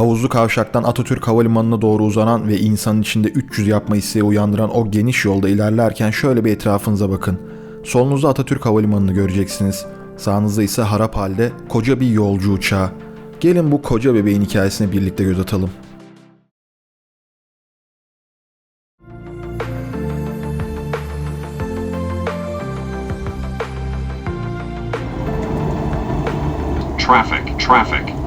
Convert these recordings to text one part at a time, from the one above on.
Havuzlu kavşaktan Atatürk Havalimanı'na doğru uzanan ve insanın içinde 300 yapma isteği uyandıran o geniş yolda ilerlerken şöyle bir etrafınıza bakın. Solunuzda Atatürk Havalimanı'nı göreceksiniz. Sağınızda ise harap halde koca bir yolcu uçağı. Gelin bu koca bebeğin hikayesine birlikte göz atalım. Traffic, traffic,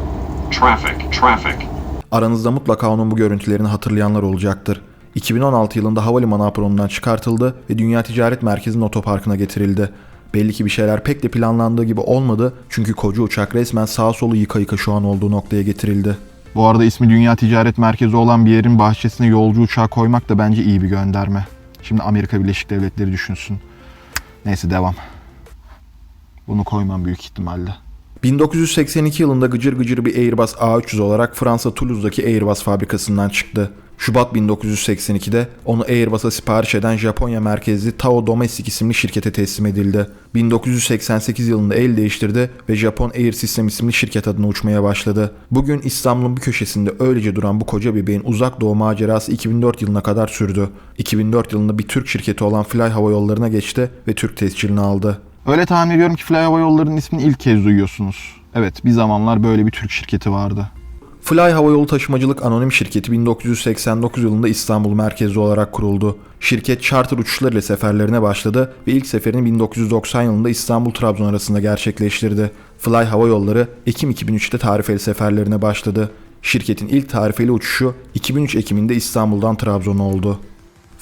traffic, traffic. Aranızda mutlaka onun bu görüntülerini hatırlayanlar olacaktır. 2016 yılında havalimanı apronundan çıkartıldı ve Dünya Ticaret Merkezi'nin otoparkına getirildi. Belli ki bir şeyler pek de planlandığı gibi olmadı çünkü koca uçak resmen sağ solu yıka yıka şu an olduğu noktaya getirildi. Bu arada ismi Dünya Ticaret Merkezi olan bir yerin bahçesine yolcu uçağı koymak da bence iyi bir gönderme. Şimdi Amerika Birleşik Devletleri düşünsün. Neyse devam. Bunu koymam büyük ihtimalle. 1982 yılında gıcır gıcır bir Airbus A300 olarak Fransa Toulouse'daki Airbus fabrikasından çıktı. Şubat 1982'de onu Airbus'a sipariş eden Japonya merkezli Tao Domestic isimli şirkete teslim edildi. 1988 yılında el değiştirdi ve Japon Air System isimli şirket adına uçmaya başladı. Bugün İstanbul'un bir köşesinde öylece duran bu koca bebeğin uzak doğu macerası 2004 yılına kadar sürdü. 2004 yılında bir Türk şirketi olan Fly Hava Yolları'na geçti ve Türk tescilini aldı. Öyle tahmin ediyorum ki Fly Hava Yolları'nın ismini ilk kez duyuyorsunuz. Evet bir zamanlar böyle bir Türk şirketi vardı. Fly Hava Yolu Taşımacılık Anonim Şirketi 1989 yılında İstanbul merkezli olarak kuruldu. Şirket charter uçuşlarıyla seferlerine başladı ve ilk seferini 1990 yılında İstanbul-Trabzon arasında gerçekleştirdi. Fly Hava Yolları Ekim 2003'te tarifeli seferlerine başladı. Şirketin ilk tarifeli uçuşu 2003 Ekim'inde İstanbul'dan Trabzon'a oldu.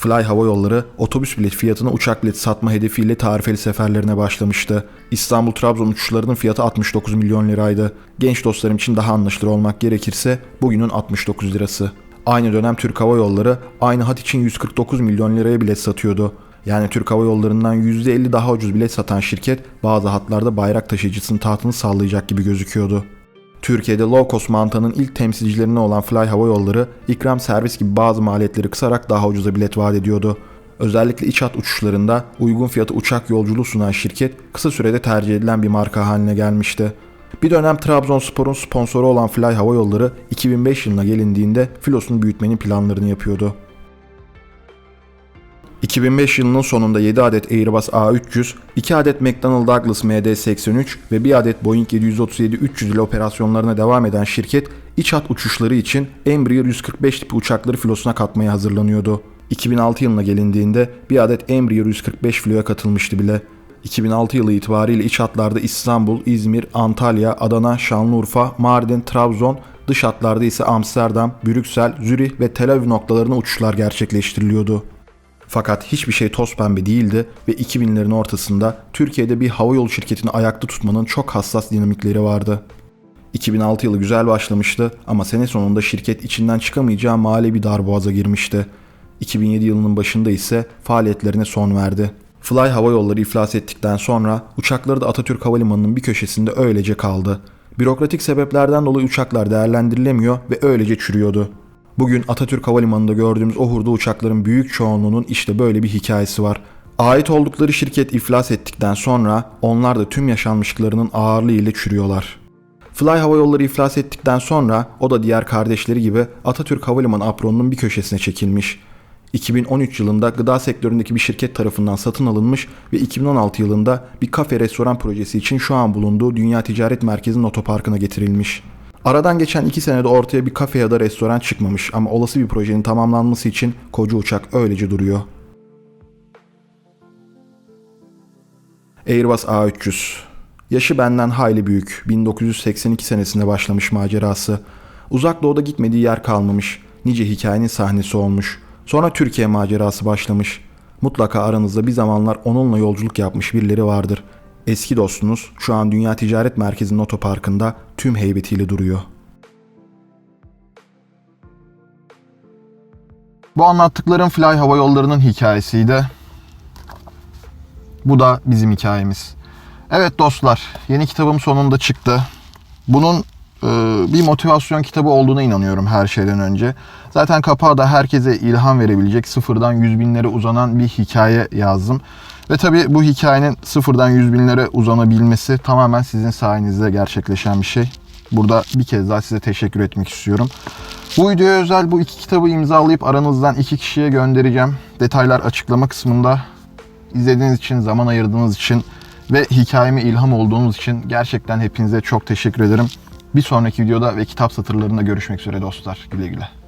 Fly Hava Yolları otobüs bilet fiyatını uçak bileti satma hedefiyle tarifeli seferlerine başlamıştı. İstanbul-Trabzon uçuşlarının fiyatı 69 milyon liraydı. Genç dostlarım için daha anlaşılır olmak gerekirse bugünün 69 lirası. Aynı dönem Türk Hava Yolları aynı hat için 149 milyon liraya bilet satıyordu. Yani Türk Hava Yolları'ndan %50 daha ucuz bilet satan şirket bazı hatlarda bayrak taşıyıcısının tahtını sallayacak gibi gözüküyordu. Türkiye'de low cost mantığının ilk temsilcilerine olan Fly Hava Yolları, ikram servis gibi bazı maliyetleri kısarak daha ucuza bilet vaat ediyordu. Özellikle iç hat uçuşlarında uygun fiyatı uçak yolculuğu sunan şirket kısa sürede tercih edilen bir marka haline gelmişti. Bir dönem Trabzonspor'un sponsoru olan Fly Hava Yolları 2005 yılına gelindiğinde filosunu büyütmenin planlarını yapıyordu. 2005 yılının sonunda 7 adet Airbus A300, 2 adet McDonnell Douglas MD-83 ve 1 adet Boeing 737-300 ile operasyonlarına devam eden şirket, iç hat uçuşları için Embraer 145 tipi uçakları filosuna katmaya hazırlanıyordu. 2006 yılına gelindiğinde bir adet Embraer 145 filoya katılmıştı bile. 2006 yılı itibariyle iç hatlarda İstanbul, İzmir, Antalya, Adana, Şanlıurfa, Mardin, Trabzon, dış hatlarda ise Amsterdam, Brüksel, Zürih ve Tel Aviv noktalarına uçuşlar gerçekleştiriliyordu. Fakat hiçbir şey toz pembe değildi ve 2000'lerin ortasında Türkiye'de bir havayolu şirketini ayakta tutmanın çok hassas dinamikleri vardı. 2006 yılı güzel başlamıştı ama sene sonunda şirket içinden çıkamayacağı mali darboğaza girmişti. 2007 yılının başında ise faaliyetlerine son verdi. Fly Hava Yolları iflas ettikten sonra uçakları da Atatürk Havalimanı'nın bir köşesinde öylece kaldı. Bürokratik sebeplerden dolayı uçaklar değerlendirilemiyor ve öylece çürüyordu. Bugün Atatürk Havalimanı'nda gördüğümüz o hurda uçakların büyük çoğunluğunun işte böyle bir hikayesi var. Ait oldukları şirket iflas ettikten sonra onlar da tüm yaşanmışlıklarının ağırlığı ile çürüyorlar. Fly Hava Yolları iflas ettikten sonra o da diğer kardeşleri gibi Atatürk Havalimanı apronunun bir köşesine çekilmiş. 2013 yılında gıda sektöründeki bir şirket tarafından satın alınmış ve 2016 yılında bir kafe restoran projesi için şu an bulunduğu Dünya Ticaret Merkezi'nin otoparkına getirilmiş. Aradan geçen iki senede ortaya bir kafe ya da restoran çıkmamış ama olası bir projenin tamamlanması için koca uçak öylece duruyor. Airbus A300 Yaşı benden hayli büyük. 1982 senesinde başlamış macerası. Uzak doğuda gitmediği yer kalmamış. Nice hikayenin sahnesi olmuş. Sonra Türkiye macerası başlamış. Mutlaka aranızda bir zamanlar onunla yolculuk yapmış birileri vardır. Eski dostunuz şu an Dünya Ticaret Merkezi'nin otoparkında tüm heybetiyle duruyor. Bu anlattıklarım Fly Hava Yolları'nın hikayesiydi. Bu da bizim hikayemiz. Evet dostlar, yeni kitabım sonunda çıktı. Bunun bir motivasyon kitabı olduğuna inanıyorum her şeyden önce. Zaten kapağı da herkese ilham verebilecek sıfırdan yüz binlere uzanan bir hikaye yazdım. Ve tabii bu hikayenin sıfırdan yüz binlere uzanabilmesi tamamen sizin sayenizde gerçekleşen bir şey. Burada bir kez daha size teşekkür etmek istiyorum. Bu videoya özel bu iki kitabı imzalayıp aranızdan iki kişiye göndereceğim. Detaylar açıklama kısmında. İzlediğiniz için, zaman ayırdığınız için ve hikayeme ilham olduğunuz için gerçekten hepinize çok teşekkür ederim. Bir sonraki videoda ve kitap satırlarında görüşmek üzere dostlar. Güle güle.